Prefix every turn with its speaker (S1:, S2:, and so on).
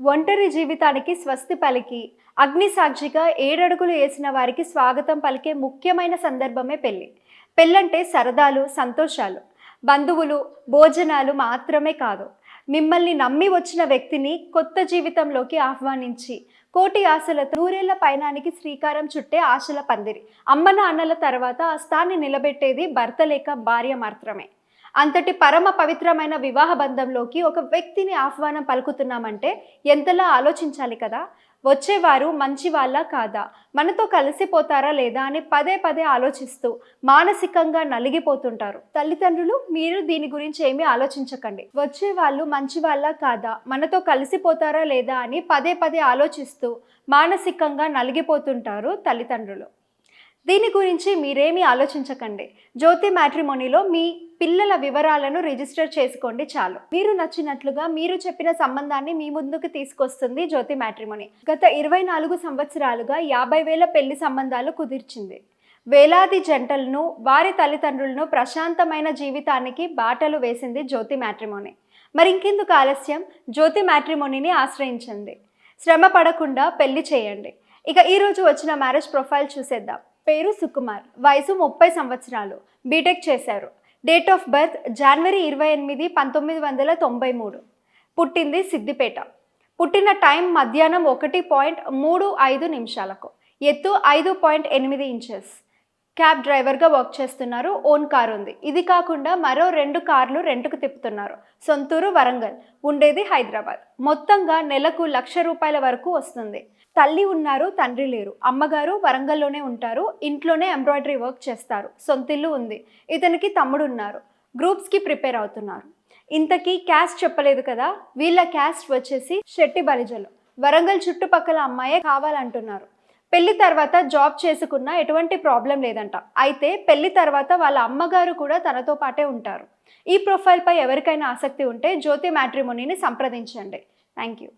S1: ఒంటరి జీవితానికి స్వస్తి పలికి. అగ్నిసాక్షిగా ఏడడుగులు వేసిన వారికి స్వాగతం పలికే ముఖ్యమైన సందర్భమే పెళ్ళి పెళ్ళంటే సరదాలు సంతోషాలు. బంధువులు భోజనాలు మాత్రమే కాదు. మిమ్మల్ని నమ్మి వచ్చిన వ్యక్తిని కొత్త జీవితంలోకి ఆహ్వానించి కోటి ఆశలతో నూరేళ్ళ పయనానికి శ్రీకారం చుట్టే ఆశల పందిరి. అమ్మ నాన్నల తర్వాత ఆ స్థాన్ని నిలబెట్టేది భర్త లేక భార్య మాత్రమే. అంతటి పరమ పవిత్రమైన వివాహ బంధంలోకి ఒక వ్యక్తిని ఆహ్వానం పలుకుతున్నామంటే ఎంతలా ఆలోచించాలి కదా? వచ్చేవారు మంచి వాళ్ళ కాదా? మనతో కలిసిపోతారా లేదా అని పదే పదే ఆలోచిస్తూ మానసికంగా నలిగిపోతుంటారు. తల్లిదండ్రులు మీరు దీని గురించి ఏమీ ఆలోచించకండి. వచ్చే వాళ్ళు మంచి వాళ్ళ కాదా? మనతో కలిసిపోతారా లేదా అని పదే పదే ఆలోచిస్తూ మానసికంగా నలిగిపోతుంటారు తల్లిదండ్రులు. దీని గురించి మీరేమీ ఆలోచించకండి. జ్యోతి మ్యాట్రిమోనీలో మీ పిల్లల వివరాలను రిజిస్టర్ చేసుకోండి చాలు. మీరు నచ్చినట్లుగా మీరు చెప్పిన సంబంధాన్ని మీ ముందుకు తీసుకొస్తుంది జ్యోతి మ్యాట్రిమోనీ. గత ఇరవై నాలుగు సంవత్సరాలుగా యాభై వేల పెళ్ళి సంబంధాలు కుదిర్చింది. వేలాది జంటలను వారి తల్లిదండ్రులను ప్రశాంతమైన జీవితానికి బాటలు వేసింది జ్యోతి మ్యాట్రిమోనీ. మరి ఇంకెందుకు ఆలస్యం? జ్యోతి మ్యాట్రిమోనీని ఆశ్రయించండి. శ్రమ పడకుండా పెళ్ళి చేయండి. ఇక ఈరోజు వచ్చిన మ్యారేజ్ ప్రొఫైల్ చూసేద్దాం. పేరు సుకుమార్. వయసు ముప్పై సంవత్సరాలు. బీటెక్ చేశారు. డేట్ ఆఫ్ బర్త్ జనవరి ఇరవై ఎనిమిది పంతొమ్మిది వందల తొంభై మూడు. పుట్టింది సిద్దిపేట. పుట్టిన టైం మధ్యాహ్నం ఒకటి పాయింట్ మూడు ఐదు నిమిషాలకు. ఎత్తు ఐదు పాయింట్ ఎనిమిది ఇంచెస్. క్యాబ్ డ్రైవర్గా వర్క్ చేస్తున్నారు. ఓన్ కార్ ఉంది. ఇది కాకుండా మరో రెండు కార్లు రెంట్కు తిప్పుతున్నారు. సొంతూరు వరంగల్. ఉండేది హైదరాబాద్. మొత్తంగా నెలకు లక్ష రూపాయల వరకు వస్తుంది. తల్లి ఉన్నారు తండ్రి లేరు. అమ్మగారు వరంగల్లోనే ఉంటారు. ఇంట్లోనే ఎంబ్రాయిడరీ వర్క్ చేస్తారు. సొంతిల్లు ఉంది. ఇతనికి తమ్ముడు ఉన్నారు గ్రూప్స్కి ప్రిపేర్ అవుతున్నారు. ఇంతకీ క్యాస్ట్ చెప్పలేదు కదా? వీళ్ళ క్యాస్ట్ వచ్చేసి శెట్టి బలిజలు. వరంగల్ చుట్టుపక్కల అమ్మాయే కావాలంటున్నారు. పెళ్ళి తర్వాత జాబ్ చేసుకున్నా ఎటువంటి ప్రాబ్లం లేదంట. అయితే పెళ్ళి తర్వాత వాళ్ళ అమ్మగారు కూడా తనతో పాటే ఉంటారు. ఈ ప్రొఫైల్పై ఎవరికైనా ఆసక్తి ఉంటే జ్యోతి మ్యాట్రిమోనీని సంప్రదించండి. Thank you